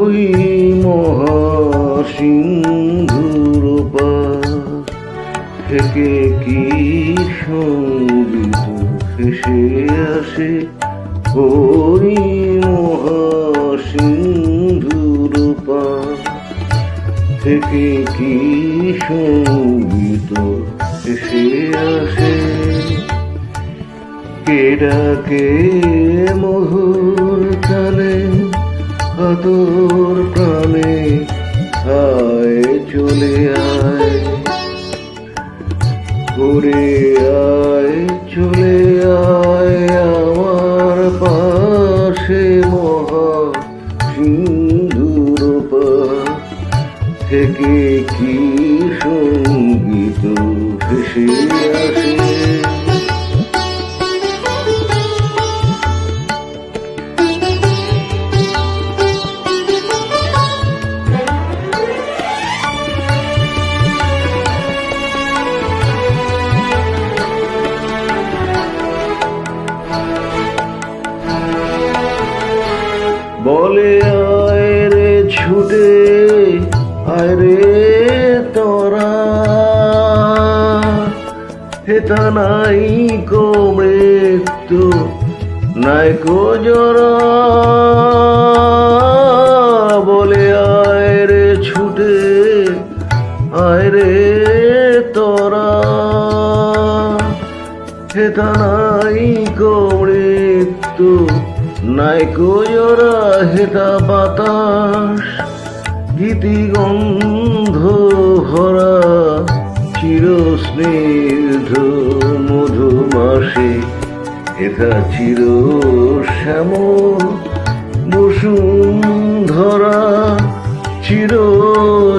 ওই মহাসিন্ধুর থেকে কি সংগীত ভেসে আসে? ওই মহাসিন্ধুর থেকে কি সংগীত ভেসে আসে? কেডাকে মধুর কালে কাতর প্রাণে আয় চলে আয়। ঘুরে আয়, চলে আয় আমার পাশে মহা সিন্ধুর থেকে কি সংগীত ভেসে বলে আয় রে ছুটে, আয় রে তোরা। হেতা নাই কো মৃত্যু, নাই কো জরা। বলে আয় রে ছুটে, আয় রে তোরা। হেতা নাই কো মৃত্যু নাই কো জরা হেতা বাতাস গীতি গন্ধ ভরা চির স্নিগ্ধ মধুমাসে এটা চির শ্যামল বসুন্ধরা চির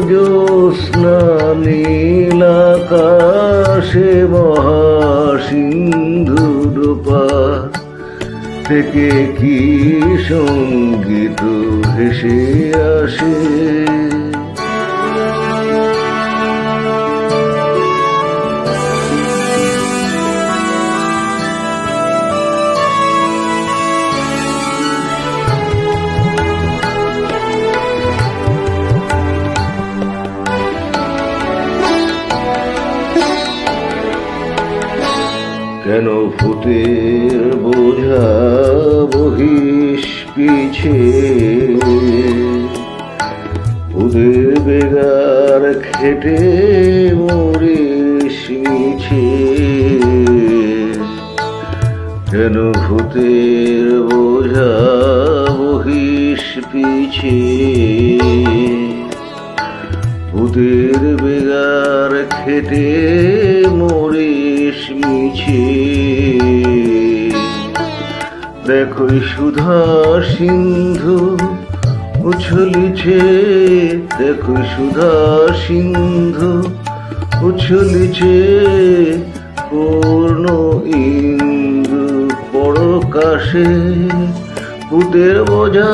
জ্যোৎস্না নীলাকাশে মহাসিন্ধুর থেকে কি সংগীত ভেসে আসে? কেন ভূতের বোঝা বহিস পিছে। ওদের বেগার খেটে মরিস মিছে কেন ভূতের বোঝা বহিস পিছে। ভূতের বেগার খেটে মিছে দেখো সুধা সিন্ধু উছলিছে। দেখো সুধা সিন্ধু উছলিছে। পূর্ণ ইন্দু বড় কাশে পুতের বোঝা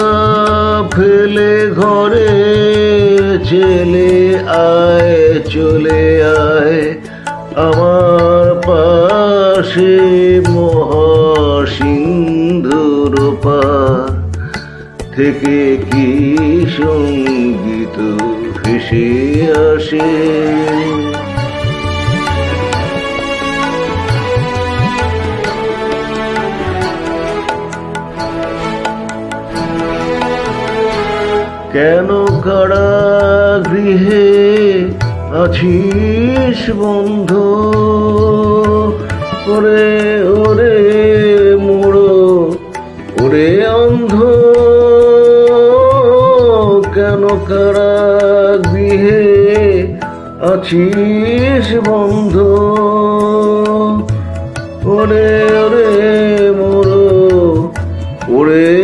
ফেলে ঘরে চলে আয় চলে আয়। আমার পাশে মহাসিন্ধুর পার থেকে কি সংগীত ভেসে আসে? কেন কারা গৃহে আছিস বন্ধ? ওরে ওরে মোড়ো ওরে অন্ধ কেন কারা গৃহে আছিস বন্ধ? ওরে ওরে মোড়ো ওরে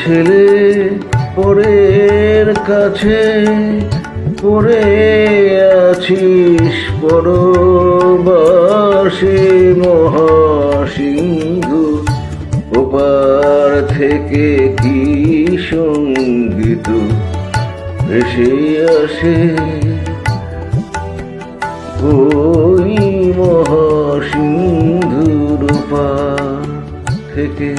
ছেলে পরের কাছে, পরে আছিস পরবাসে মহাসিংহ ওপার থেকে কি সংগীত এসে আসে? ওই মহাসিংহ রূপা থেকে